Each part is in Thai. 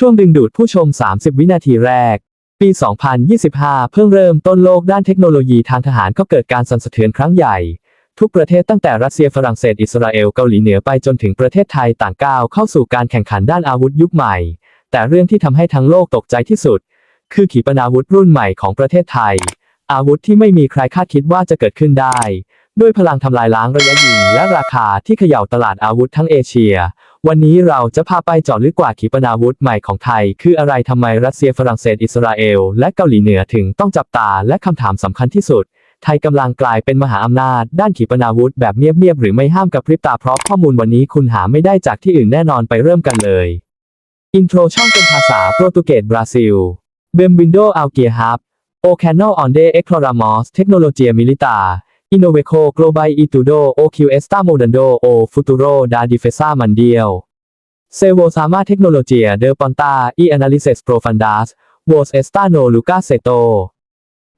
ช่วงดึงดูดผู้ชม 30 วินาทีแรก ปี 2025 เพิ่งเริ่มต้นโลกด้านเทคโนโลยีทางทหารก็เกิดการสั่นสะเทือนครั้งใหญ่ ทุกประเทศตั้งแต่รัสเซียฝรั่งเศสอิสราเอลเกาหลีเหนือไปจนถึงประเทศไทยต่างก้าวเข้าสู่การแข่งขันด้านอาวุธยุคใหม่ แต่เรื่องที่ทำให้ทั้งโลกตกใจที่สุด คือขีปนาวุธรุ่นใหม่ของประเทศไทย อาวุธที่ไม่มีใครคาดคิดว่าจะเกิดขึ้นได้ ด้วยพลังทำลายล้างระยะยิงและราคาที่เขย่าตลาดอาวุธทั้งเอเชีย วันนี้เราจะพาไปเจาะลึกกว่าขีปนาวุธใหม่ของไทย คืออะไรทำไมรัสเซียฝรั่งเศสอิสราเอล และเกาหลีเหนือถึงต้องจับตาและคำถามสำคัญที่สุด ไทยกำลังกลายเป็นมหาอำนาจ ด้านขีปนาวุธแบบเงียบๆหรือไม่ห้ามกับพริบตาเพราะข้อมูลวันนี้คุณหาไม่ได้จากที่อื่นแน่นอนไปเริ่มกันเลย อินโทรช่องเป็นภาษาโปรตุเกสบราซิลเบมวินโดอัลเกียฮับโอแคนอลออนเดเอ็กโครามอสเทคโนโลยีมิลิตา Innoveco Global Itudo OQ Esta Modando O Futuro da Defesa Mundial Servosama Tecnologia de Ponta e Analises Profundas Vos Esta no Lucas Seto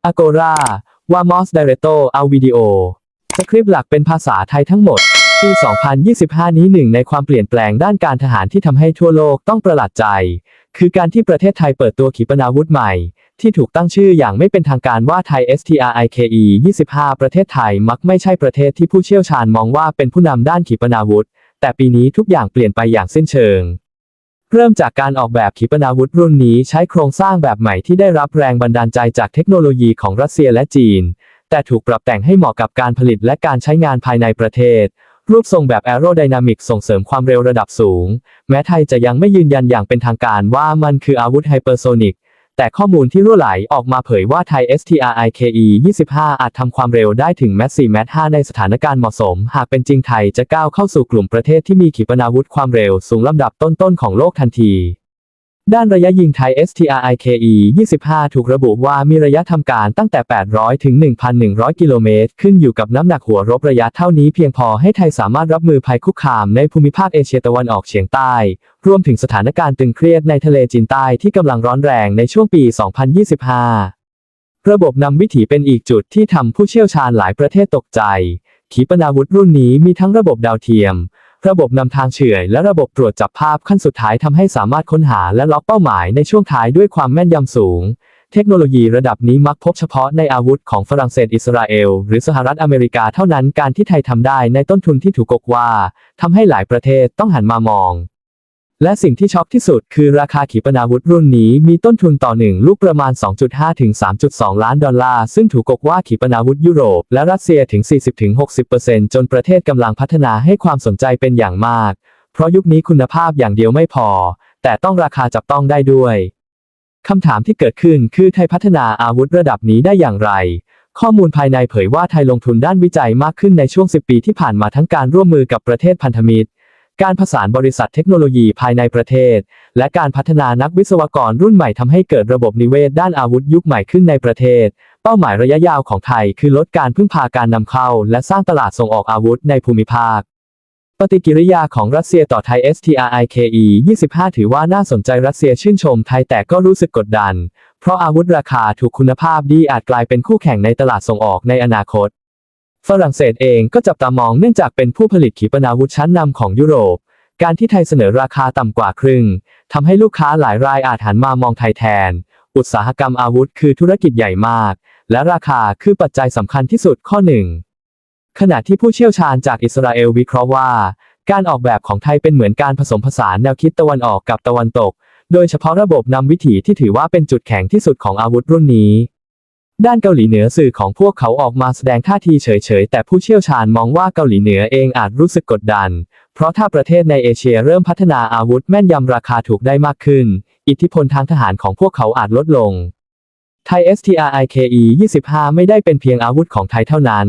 Agora Vamos Directo ao Video สคริปต์หลักเป็นภาษาไทยทั้งหมด ปี 2025 นี้หนึ่งในความเปลี่ยนแปลงด้านการทหารที่ทำให้ทั่วโลกต้องประหลาดใจ คือการที่ประเทศไทยเปิดตัวขีปนาวุธใหม่ ที่ถูกตั้งชื่ออย่างไม่เป็นทางการว่าไทย STRIKE 25 ประเทศไทยมักไม่ใช่ประเทศที่ผู้เชี่ยวชาญมองว่าเป็นผู้นำด้านขีปนาวุธ แต่ปีนี้ทุกอย่างเปลี่ยนไปอย่างสิ้นเชิง เริ่มจากการออกแบบขีปนาวุธรุ่นนี้ใช้โครงสร้างแบบใหม่ที่ได้รับแรงบันดาลใจจากเทคโนโลยีของรัสเซียและจีน แต่ถูกปรับแต่งให้เหมาะกับการผลิตและการใช้งานภายในประเทศ รูปทรงแบบแอโรไดนามิกส่งเสริมความเร็วระดับสูง แม้ไทยจะยังไม่ยืนยันอย่างเป็นทางการว่ามันคืออาวุธไฮเปอร์โซนิก แต่ข้อมูลที่รั่วไหลออกมาเผยว่าไทย STRIKE 25 อาจทำความเร็วได้ถึงแมส4แมส5ในสถานการณ์เหมาะสม หากเป็นจริงไทยจะก้าวเข้าสู่กลุ่มประเทศที่มีขีปนาวุธความเร็วสูงลำดับต้นๆของโลกทันที ด้านระยะยิงไทย STRIKE 25 ถูกระบุว่ามีระยะทำการตั้งแต่ 800 ถึง 1,100 กิโลเมตร ขึ้นอยู่กับน้ำหนักหัวรบระยะเท่านี้เพียงพอให้ไทยสามารถรับมือภัยคุกคามในภูมิภาคเอเชียตะวันออกเฉียงใต้ รวมถึงสถานการณ์ตึงเครียดในทะเลจีนใต้ที่กำลังร้อนแรงในช่วงปี 2025 ระบบนำวิถีเป็นอีกจุดที่ทำผู้เชี่ยวชาญหลายประเทศตกใจ ขีปนาวุธรุ่นนี้มีทั้งระบบดาวเทียม ระบบนำทางเฉื่อยและระบบตรวจจับภาพขั้นสุดท้ายทำให้สามารถค้นหาและล็อกเป้าหมายในช่วงท้ายด้วยความแม่นยำสูง เทคโนโลยีระดับนี้มักพบเฉพาะในอาวุธของฝรั่งเศสอิสราเอล หรือสหรัฐอเมริกาเท่านั้นการที่ไทยทำได้ในต้นทุนที่ถูกกกว่าทำให้หลายประเทศต้องหันมามอง และสิ่งที่ช็อกที่สุดคือราคาขีปนาวุธรุ่นนี้มีต้นทุนต่อหนึ่งลูกประมาณ 2.5 ถึง 3.2 ล้านดอลลาร์ ซึ่งถูกกกว่าขีปนาวุธยุโรปและรัสเซียถึง 40 ถึง 60%จนประเทศกำลังพัฒนาให้ความสนใจเป็นอย่างมาก เพราะยุคนี้คุณภาพอย่างเดียวไม่พอ แต่ต้องราคาจับต้องได้ด้วย คำถามที่เกิดขึ้นคือไทยพัฒนาอาวุธระดับนี้ได้อย่างไร ข้อมูลภายในเผยว่าไทยลงทุนด้านวิจัยมากขึ้นในช่วง 10 ปีที่ผ่านมาทั้งการร่วมมือกับประเทศพันธมิตร การผสานบริษัทเทคโนโลยีภายในประเทศ และการพัฒนานักวิศวกรรุ่นใหม่ทำให้เกิดระบบนิเวศด้านอาวุธยุคใหม่ขึ้นในประเทศ เป้าหมายระยะยาวของไทยคือลดการพึ่งพาการนำเข้า และสร้างตลาดส่งออกอาวุธในภูมิภาค ปฏิกิริยาของรัสเซียต่อไทย STRIKE 25 ถือว่าน่าสนใจรัสเซียชื่นชมไทยแต่ก็รู้สึกกดดัน เพราะอาวุธราคาถูกคุณภาพดีอาจกลายเป็นคู่แข่งในตลาดส่งออกในอนาคต ฝรั่งเศสเองก็จับตามองเนื่องจากเป็นผู้ผลิตขีปนาวุธชั้นนำของยุโรป การที่ไทยเสนอราคาต่ำกว่าครึ่งทำให้ลูกค้าหลายรายอาจหันมามองไทยแทน อุตสาหกรรมอาวุธคือธุรกิจใหญ่มาก และราคาคือปัจจัยสำคัญที่สุดข้อหนึ่งขณะที่ผู้เชี่ยวชาญจากอิสราเอลวิเคราะห์ว่า การออกแบบของไทยเป็นเหมือนการผสมผสานแนวคิดตะวันออกกับตะวันตก โดยเฉพาะระบบนำวิถีที่ถือว่าเป็นจุดแข็งที่สุดของอาวุธรุ่นนี้ ด้านเกาหลีเหนือสื่อของพวกเขาออกมาแสดงท่าทีเฉยๆ แต่ผู้เชี่ยวชาญมองว่าเกาหลีเหนือเองอาจรู้สึกกดดัน เพราะถ้าประเทศในเอเชียเริ่มพัฒนาอาวุธแม่นยำราคาถูกได้มากขึ้น อิทธิพลทางทหารของพวกเขาอาจลดลง ไทย STRIKE 25 ไม่ได้เป็นเพียงอาวุธของไทยเท่านั้น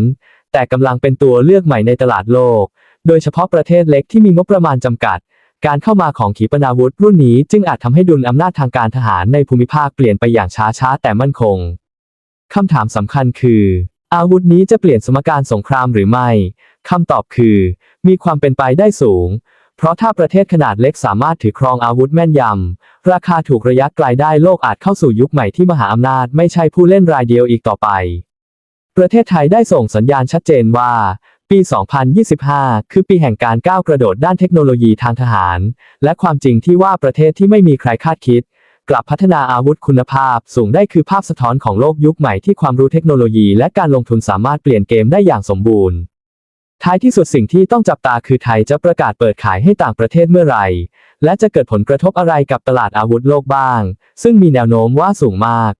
แต่กำลังเป็นตัวเลือกใหม่ในตลาดโลก โดยเฉพาะประเทศเล็กที่มีงบประมาณจำกัด การเข้ามาของขีปนาวุธรุ่นนี้จึงอาจทำให้ดุลอำนาจทางการทหารในภูมิภาคเปลี่ยนไปอย่างช้าๆ แต่มั่นคง คำถามสำคัญคือ อาวุธนี้จะเปลี่ยนสมการสงครามหรือไม่คำตอบคือ มีความเป็นไปได้สูง เพราะถ้าประเทศขนาดเล็กสามารถถือครองอาวุธแม่นยำ ราคาถูกระยะไกลได้โลกอาจเข้าสู่ยุคใหม่ที่มหาอำนาจไม่ใช่ผู้เล่นรายเดียวอีกต่อไป ประเทศไทยได้ส่งสัญญาณชัดเจนว่า ปี 2025 คือปีแห่งการก้าวกระโดดด้านเทคโนโลยีทางทหาร และความจริงที่ว่าประเทศที่ไม่มีใครคาดคิด กลับพัฒนาอาวุธคุณภาพ สูงได้คือภาพสะท้อนของโลกยุคใหม่ที่ความรู้เทคโนโลยีและการลงทุนสามารถเปลี่ยนเกมได้อย่างสมบูรณ์ ท้ายที่สุดสิ่งที่ต้องจับตาคือไทยจะประกาศเปิดขายให้ต่างประเทศเมื่อไหร่ และจะเกิดผลกระทบอะไรกับตลาดอาวุธโลกบ้าง ซึ่งมีแนวโน้มว่าสูงมาก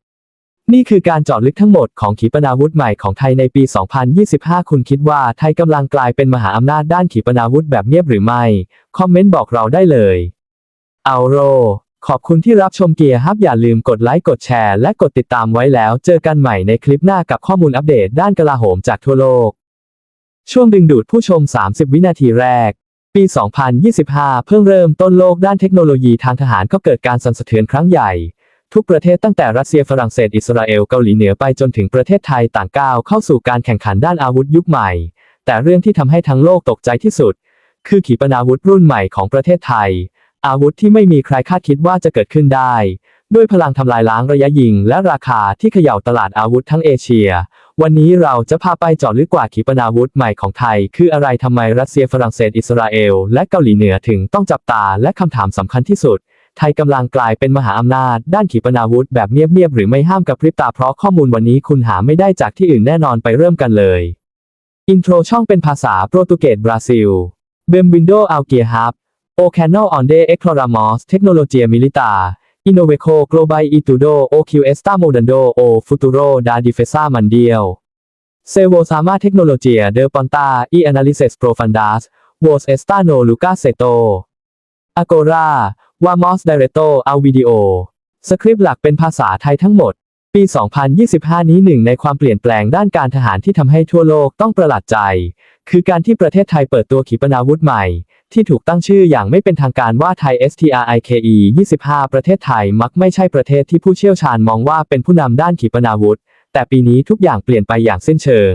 นี่คือการเจาะลึกทั้งหมดของขีปนาวุธใหม่ของไทยในปี 2025 คุณคิดว่าไทยกำลังกลายเป็นมหาอำนาจด้านขีปนาวุธแบบเงียบหรือไม่ คอมเมนต์บอกเราได้เลย เอาโร ขอบคุณที่รับชมเกียร์ฮับอย่าลืมกดไลค์กดแชร์และกดติดตามไว้แล้ว เจอกันใหม่ในคลิปหน้ากับข้อมูลอัปเดตด้านกลาโหมจากทั่วโลก ช่วงดึงดูดผู้ชม 30 วินาทีแรก ปี 2025 เพิ่งเริ่มต้นโลกด้านเทคโนโลยีทางทหารก็เกิดการสั่นสะเทือนครั้งใหญ่ ทุกประเทศตั้งแต่รัสเซียฝรั่งเศสอิสราเอลเกาหลีเหนือไปจนถึงประเทศไทยต่างก้าวเข้าสู่การแข่งขันด้านอาวุธยุคใหม่ แต่เรื่องที่ทำให้ทั้งโลกตกใจที่สุด คือขีปนาวุธรุ่นใหม่ของประเทศไทย อาวุธที่ไม่มีใครคาดคิดว่าจะเกิดขึ้นได้ ด้วยพลังทำลายล้างระยะยิงและราคาที่เขย่าตลาดอาวุธทั้งเอเชีย วันนี้เราจะพาไปเจาะลึกกว่าขีปนาวุธใหม่ของไทย คืออะไรทำไมรัสเซียฝรั่งเศสอิสราเอล และเกาหลีเหนือถึงต้องจับตาและคำถามสำคัญที่สุด ไทยกำลังกลายเป็นมหาอำนาจ ด้านขีปนาวุธแบบเงียบๆหรือไม่ห้ามกับพริบตาเพราะข้อมูลวันนี้คุณหาไม่ได้จากที่อื่นแน่นอนไปเริ่มกันเลย อินโทรช่องเป็นภาษาโปรตุเกสบราซิลเบมวินโดอัลเกียฮับ โอแคนอลออนเดเอ็กโครามอสเทคโนโลเจียมิลิตาอินโนเวโคโกลบายอิตูโดโอคิวเอสตาโมดันโดโอฟูตูโรดาดิเฟซ่ามันเดียวเซโวซามาเทคโนโลเจียเดอปอนตาอีแอนาลิเซสโปรฟันดัสวอสเอสตาโนลูกาเซโตอโกราวามอสไดเรโตเอาวิดีโอสคริปต์หลักเป็นภาษาไทยทั้งหมด ปี 2025 นี้หนึ่งในความเปลี่ยนแปลงด้านการทหารที่ทำให้ทั่วโลกต้องประหลาดใจ คือการที่ประเทศไทยเปิดตัวขีปนาวุธใหม่ ที่ถูกตั้งชื่ออย่างไม่เป็นทางการว่าไทย STRIKE 25 ประเทศไทยมักไม่ใช่ประเทศที่ผู้เชี่ยวชาญมองว่าเป็นผู้นำด้านขีปนาวุธ แต่ปีนี้ทุกอย่างเปลี่ยนไปอย่างสิ้นเชิง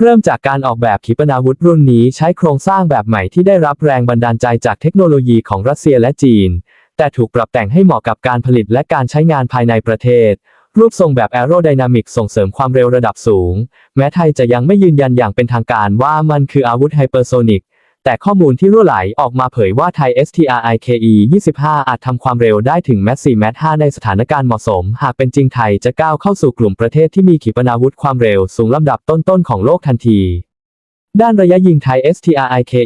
เริ่มจากการออกแบบขีปนาวุธรุ่นนี้ใช้โครงสร้างแบบใหม่ที่ได้รับแรงบันดาลใจจากเทคโนโลยีของรัสเซียและจีน แต่ถูกปรับแต่งให้เหมาะกับการผลิตและการใช้งานภายในประเทศ รูปทรงแบบแอโรไดนามิกส่งเสริมความเร็วระดับสูง แม้ไทยจะยังไม่ยืนยันอย่างเป็นทางการว่ามันคืออาวุธไฮเปอร์โซนิก แต่ข้อมูลที่รั่วไหลออกมาเผยว่าไทย STRIKE 25 อาจทำความเร็วได้ถึงแมส4แมส5ในสถานการณ์เหมาะสม หากเป็นจริงไทยจะก้าวเข้าสู่กลุ่มประเทศที่มีขีปนาวุธความเร็วสูงลำดับต้นๆของโลกทันที ด้านระยะยิงไทย STRIKE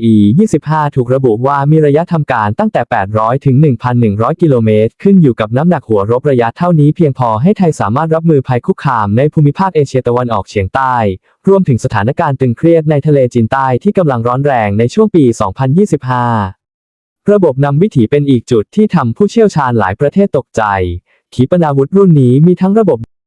25 ถูกระบุว่ามีระยะทำการตั้งแต่ 800 ถึง 1,100 กิโลเมตร ขึ้นอยู่กับน้ำหนักหัวรบระยะเท่านี้เพียงพอให้ไทยสามารถรับมือภัยคุกคามในภูมิภาคเอเชียตะวันออกเฉียงใต้ รวมถึงสถานการณ์ตึงเครียดในทะเลจีนใต้ที่กำลังร้อนแรงในช่วงปี 2025 ระบบนำวิถีเป็นอีกจุดที่ทำผู้เชี่ยวชาญหลายประเทศตกใจ ขีปนาวุธรุ่นนี้มีทั้งระบบ